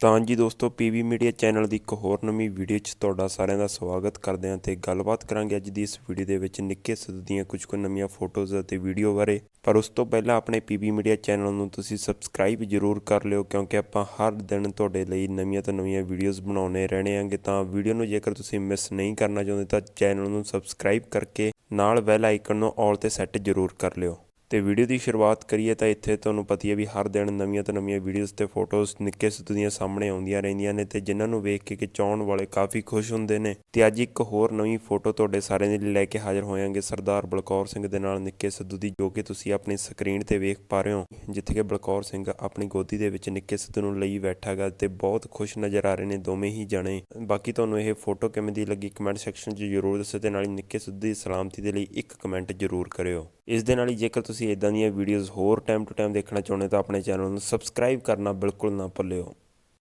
ਤਾਂ ਜੀ ਦੋਸਤੋ ਪੀਵੀ ਮੀਡੀਆ ਚੈਨਲ ਦੀ ਇੱਕ ਹੋਰ ਨਵੀਂ ਵੀਡੀਓ 'ਚ ਤੁਹਾਡਾ ਸਾਰਿਆਂ ਦਾ ਸਵਾਗਤ ਕਰਦੇ ਹਾਂ ਤੇ ਗੱਲਬਾਤ ਕਰਾਂਗੇ ਅੱਜ ਦੀ ਇਸ ਵੀਡੀਓ ਦੇ ਵਿੱਚ ਨਿੱਕੇ ਸਿੱਧੂ ਦੀਆਂ ਕੁਝ ਕੁ ਨਵੀਆਂ ਫੋਟੋਜ਼ ਅਤੇ ਵੀਡੀਓ ਬਾਰੇ। ਪਰ ਉਸ ਤੋਂ ਪਹਿਲਾਂ ਆਪਣੇ ਪੀਵੀ ਮੀਡੀਆ ਚੈਨਲ ਨੂੰ ਤੁਸੀਂ ਸਬਸਕ੍ਰਾਈਬ ਜ਼ਰੂਰ ਕਰ ਲਿਓ ਕਿਉਂਕਿ ਆਪਾਂ ਹਰ ਦਿਨ ਤੁਹਾਡੇ ਲਈ ਨਵੀਆਂ ਤੋਂ ਨਵੀਆਂ ਵੀਡੀਓਜ਼ ਬਣਾਉਣੇ ਰਹਿਣੇ ਆਂਗੇ ਤਾਂ ਵੀਡੀਓ ਨੂੰ ਜੇਕਰ ਤੁਸੀਂ ਮਿਸ ਨਹੀਂ ਕਰਨਾ ਚਾਹੁੰਦੇ ਤਾਂ ਚੈਨਲ ਨੂੰ ਸਬਸਕ੍ਰਾਈਬ ਕਰਕੇ ਨਾਲ ਬੈਲ ਆਈਕਨ ਨੂੰ ਆਲ ਤੇ ਸੈੱਟ ਜ਼ਰੂਰ ਕਰ ਲਿਓ। ਤੇ ਵੀਡੀਓ ਦੀ ਸ਼ੁਰੂਆਤ ਕਰੀਏ ਤਾਂ ਇੱਥੇ ਤੁਹਾਨੂੰ ਪਤਾ ਹੈ ਵੀ ਹਰ ਦਿਨ ਨਵੀਆਂ ਤੋਂ ਨਵੀਆਂ ਵੀਡੀਓਜ਼ ਤੇ ਫੋਟੋਜ਼ ਨਿੱਕੇ ਸਿੱਧੂ ਦੀਆਂ ਸਾਹਮਣੇ ਆਉਂਦੀਆਂ ਰਹਿੰਦੀਆਂ ਨੇ ਤੇ ਜਿਨ੍ਹਾਂ ਨੂੰ ਵੇਖ ਕੇ ਕਿ ਚਾਹਣ ਵਾਲੇ ਕਾਫੀ ਖੁਸ਼ ਹੁੰਦੇ ਨੇ। ਤੇ ਅੱਜ ਇੱਕ ਹੋਰ ਨਵੀਂ ਫੋਟੋ ਤੁਹਾਡੇ ਸਾਰਿਆਂ ਦੇ ਲਈ ਲੈ ਕੇ ਹਾਜ਼ਰ ਹੋਇਆਂਗੇ ਸਰਦਾਰ ਬਲਕੌਰ ਸਿੰਘ ਦੇ ਨਾਲ ਨਿੱਕੇ ਸਿੱਧੂ ਦੀ, ਜੋ ਕਿ ਤੁਸੀਂ ਆਪਣੀ ਸਕਰੀਨ ਤੇ ਵੇਖ ਪਾ ਰਹੇ ਹੋ, ਜਿੱਥੇ ਕਿ ਬਲਕੌਰ ਸਿੰਘ ਆਪਣੀ ਗੋਦੀ ਦੇ ਵਿੱਚ ਨਿੱਕੇ ਸਿੱਧੂ ਨੂੰ ਲਈ ਬੈਠਾ ਗਾ ਤੇ ਬਹੁਤ ਖੁਸ਼ ਨਜ਼ਰ ਆ ਰਹੇ ਨੇ, ਦੋਵੇਂ ਹੀ ਜਣੇ। ਬਾਕੀ ਤੁਹਾਨੂੰ ਇਹ ਫੋਟੋ ਕਿਵੇਂ ਦੀ ਲੱਗੀ ਕਮੈਂਟ ਸੈਕਸ਼ਨ 'ਚ ਜ਼ਰੂਰ ਦੱਸੋ ਤੇ ਨਾਲ ਹੀ ਨਿੱਕੇ ਸਿੱਧੂ ਦੀ ਸਲਾਮਤੀ ਦੇ ਲਈ ਇੱਕ ਕਮੈਂਟ ਜ਼ਰੂਰ ਕਰਿਓ। ਇਸ ਦੇ ਨਾਲ ਹੀ ਜੇਕਰ ਤੁਸੀਂ ਇਦਾਂ ਦੀਆਂ ਵੀਡੀਓਜ਼ ਹੋਰ ਟਾਈਮ ਟੂ ਟਾਈਮ ਦੇਖਣਾ ਚਾਹੁੰਦੇ ਹੋ ਤਾਂ ਆਪਣੇ ਚੈਨਲ ਨੂੰ ਸਬਸਕ੍ਰਾਈਬ ਕਰਨਾ ਬਿਲਕੁਲ ਨਾ ਭੁੱਲਿਓ।